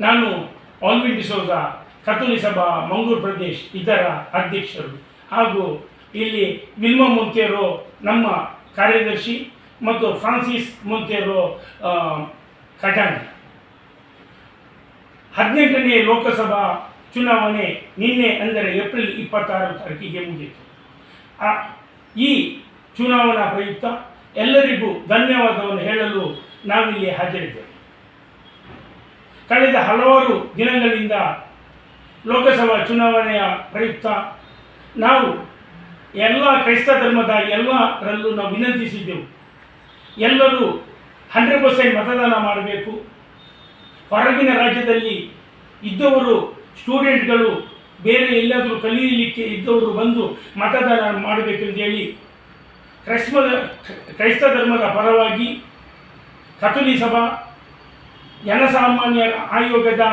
ನಾನು ಆಲ್ವಿನ್ ಡಿಸೋಜ ಕತೋಲಿ ಸಭಾ ಮಂಗಳೂರು ಪ್ರದೇಶ್ ಇದರ ಅಧ್ಯಕ್ಷರು. ಹಾಗೂ ಇಲ್ಲಿ ವಿಲ್ಮ ಮುಂತೇರು ನಮ್ಮ ಕಾರ್ಯದರ್ಶಿ ಮತ್ತು ಫ್ರಾನ್ಸಿಸ್ ಮುಂತೇರು ಕಟಾಣಿ ಹದಿನೆಂಟನೇ ಲೋಕಸಭಾ ಚುನಾವಣೆ ನಿನ್ನೆ ಅಂದರೆ ಏಪ್ರಿಲ್ ಇಪ್ಪತ್ತಾರು ತಾರೀಕಿಗೆ ಮುಗಿಯಿತು. ಈ ಚುನಾವಣಾ ಪ್ರಯುಕ್ತ ಎಲ್ಲರಿಗೂ ಧನ್ಯವಾದವನ್ನು ಹೇಳಲು ನಾವಿಲ್ಲಿ ಹಾಜರಿದ್ದೇವೆ. ಕಳೆದ ಹಲವಾರು ದಿನಗಳಿಂದ ಲೋಕಸಭಾ ಚುನಾವಣೆಯ ಪ್ರಯುಕ್ತ ನಾವು ಎಲ್ಲ ಕ್ರೈಸ್ತ ಧರ್ಮದ ಎಲ್ಲರಲ್ಲೂ ನಾವು ವಿನಂತಿಸಿದ್ದೆವು. ಎಲ್ಲರೂ ಹಂಡ್ರೆಡ್ ಪರ್ಸೆಂಟ್ ಮತದಾನ ಮಾಡಬೇಕು. ಹೊರಗಿನ ರಾಜ್ಯದಲ್ಲಿ ಇದ್ದವರು ಸ್ಟೂಡೆಂಟ್ಗಳು, ಬೇರೆ ಎಲ್ಲಾದರೂ ಕಲಿಯಲಿಕ್ಕೆ ಇದ್ದವರು ಬಂದು ಮತದಾನ ಮಾಡಬೇಕೆಂದು ಹೇಳಿ ಕ್ರೈಸ್ಮದ ಕ್ರೈಸ್ತ ಧರ್ಮದ ಪರವಾಗಿ ಕಥೋಲಿ ಸಭಾ ಜನಸಾಮಾನ್ಯರ ಆಯೋಗದ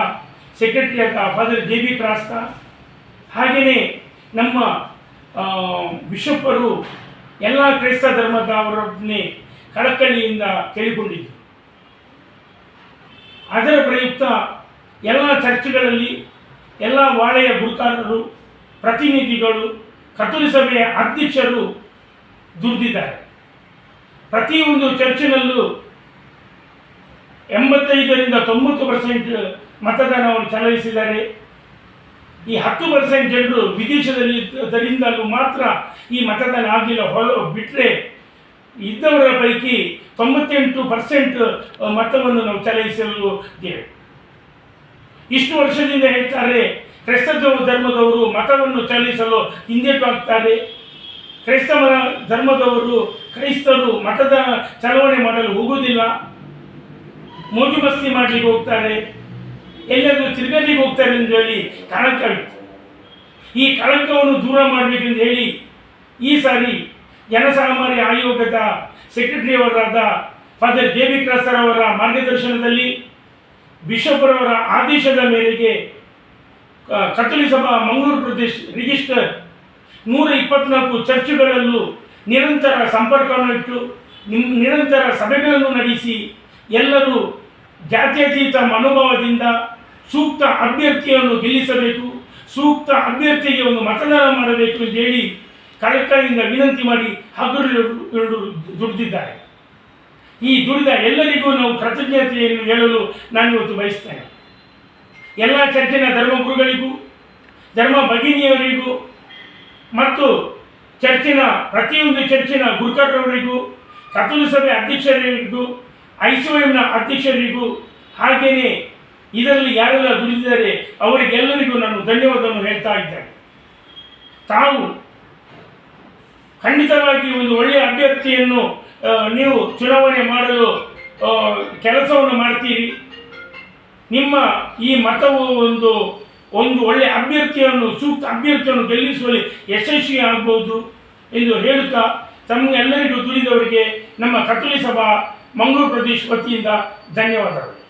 ಸೆಕ್ರೆಟರಿಯಾದ ಫಾದರ್ ಜೆ ಬಿ ಕ್ರಾಸ್ತ ಹಾಗೆಯೇ ನಮ್ಮ ಬಿಷಪ್ಪರು ಎಲ್ಲ ಕ್ರೈಸ್ತ ಅವರೊಬ್ಬನೇ ಕಳಕಳಿಯಿಂದ ಕೇಳಿಕೊಂಡಿದ್ದರು. ಅದರ ಪ್ರಯುಕ್ತ ಎಲ್ಲ ಚರ್ಚ್ಗಳಲ್ಲಿ ಎಲ್ಲ ವಾಳೆಯ ಗುರುಕಾರರು ಪ್ರತಿನಿಧಿಗಳು ಕತ್ತೋಲಿ ಸಭೆಯ ಅಧ್ಯಕ್ಷರು ದುಡಿದಿದ್ದಾರೆ ಪ್ರತಿಯೊಂದು ಚರ್ಚಿನಲ್ಲೂ ಎಂಬತ್ತೈದರಿಂದ ತೊಂಬತ್ತು ಪರ್ಸೆಂಟ್ ಮತದಾನವನ್ನು ಚಲಾಯಿಸಿದ್ದಾರೆ. ಈ ಹತ್ತು ಪರ್ಸೆಂಟ್ ಜನರು ವಿದೇಶದಲ್ಲಿ ಇದ್ದರಿಂದಲೂ ಮಾತ್ರ ಈ ಮತದಾನ ಆಗಿಲ್ಲ. ಹೊರ ಬಿಟ್ಟರೆ ಇದ್ದವರ ಪೈಕಿ ತೊಂಬತ್ತೆಂಟು ಪರ್ಸೆಂಟ್ ಮತವನ್ನು ನಾವು ಚಲಾಯಿಸಲು ಇದ್ದೇವೆ ಇಷ್ಟು ವರ್ಷದಿಂದ ಹೇಳ್ತಾರೆ ಕ್ರೈಸ್ತ ಧರ್ಮದವರು ಮತವನ್ನು ಚಲಿಸಲು ಹಿಂದೇಟು ಹಾಕ್ತಾರೆ. ಕ್ರೈಸ್ತ ಧರ್ಮದವರು, ಕ್ರೈಸ್ತರು ಮತದ ಚಲಾವಣೆ ಮಾಡಲು ಹೋಗುವುದಿಲ್ಲ. ಮೋಜು ಮಸ್ತಿ ಮಾಡಲಿಕ್ಕೆ ಹೋಗ್ತಾರೆ ಎಲ್ಲರೂ ತಿರುಗಲಿಕ್ಕೆ ಹೋಗ್ತಾರೆ ಎಂದು ಹೇಳಿ ಕಳಂಕವಿತ್ತು ಈ ಕಳಂಕವನ್ನು ದೂರ ಮಾಡಬೇಕೆಂದು ಹೇಳಿ ಈ ಸಾರಿ ಜನಸಾಮಾನ್ಯ ಆಯೋಗದ ಸೆಕ್ರೆಟರಿಯವರಾದ ಫಾದರ್ ದೇವಿ ಕ್ರಾಸರ್ ಅವರ ಮಾರ್ಗದರ್ಶನದಲ್ಲಿ ಬಿಷಪ್ರವರ ಆದೇಶದ ಮೇರೆಗೆ ಕತ್ತೋಲಿ ಸಭಾ ಮಂಗಳೂರು ಪ್ರದೇಶ್ ರಿಜಿಸ್ಟರ್ ನೂರ ಇಪ್ಪತ್ನಾಲ್ಕು ಚರ್ಚ್ಗಳಲ್ಲೂ ನಿರಂತರ ಸಂಪರ್ಕವನ್ನು ಇಟ್ಟು ನಿರಂತರ ಸಭೆಗಳನ್ನು ನಡೆಸಿ ಎಲ್ಲರೂ ಜಾತ್ಯತೀತ ಮನೋಭಾವದಿಂದ ಸೂಕ್ತ ಅಭ್ಯರ್ಥಿಯನ್ನು ಗೆಲ್ಲಿಸಬೇಕು, ಸೂಕ್ತ ಅಭ್ಯರ್ಥಿಗೆ ಒಂದು ಮತದಾನ ಮಾಡಬೇಕು ಎಂದು ಹೇಳಿ ಕಲೆಕ್ಟರ್ನಿಂದ ವಿನಂತಿ ಮಾಡಿ ಹಗಲು ದುಡಿದಿದ್ದಾರೆ. ಈ ದುಡಿದ ಎಲ್ಲರಿಗೂ ನಾವು ಕೃತಜ್ಞತೆಯನ್ನು ಹೇಳಲು ನಾನು ಇವತ್ತು ಬಯಸ್ತೇನೆ. ಎಲ್ಲ ಚರ್ಚಿನ ಧರ್ಮಗುರುಗಳಿಗೂ ಧರ್ಮ ಭಗಿನಿಯವರಿಗೂ ಮತ್ತು ಚರ್ಚಿನ ಪ್ರತಿಯೊಂದು ಚರ್ಚಿನ ಗುರುಕರವರಿಗೂ ಕತ್ತಲು ಸಭೆ ಅಧ್ಯಕ್ಷರಿಗೂ ಐ ಅಧ್ಯಕ್ಷರಿಗೂ ಹಾಗೆಯೇ ಇದರಲ್ಲಿ ಯಾರೆಲ್ಲ ದುಡಿದಿದ್ದಾರೆ ಅವರಿಗೆಲ್ಲರಿಗೂ ನಾನು ಧನ್ಯವಾದವನ್ನು ಹೇಳ್ತಾ ಇದ್ದೇನೆ. ತಾವು ಖಂಡಿತವಾಗಿ ಒಂದು ಒಳ್ಳೆಯ ಅಭ್ಯರ್ಥಿಯನ್ನು ನೀವು ಚುನಾವಣೆ ಮಾಡಲು ಕೆಲಸವನ್ನು ಮಾಡ್ತೀರಿ. ನಿಮ್ಮ ಈ ಮತವು ಒಂದು ಒಂದು ಒಳ್ಳೆಯ ಅಭ್ಯರ್ಥಿಯನ್ನು, ಸೂಕ್ತ ಅಭ್ಯರ್ಥಿಯನ್ನು ಗೆಲ್ಲಿಸುವಲ್ಲಿ ಯಶಸ್ವಿ ಆಗ್ಬೋದು ಎಂದು ಹೇಳುತ್ತಾ ತಮಗೆಲ್ಲರಿಗೂ ದುಡಿದವರಿಗೆ ನಮ್ಮ ಕತ್ತಲಿ ಸಭಾ ಮಂಗಳೂರು ಪ್ರದೇಶ ವತಿಯಿಂದ ಧನ್ಯವಾದಗಳು.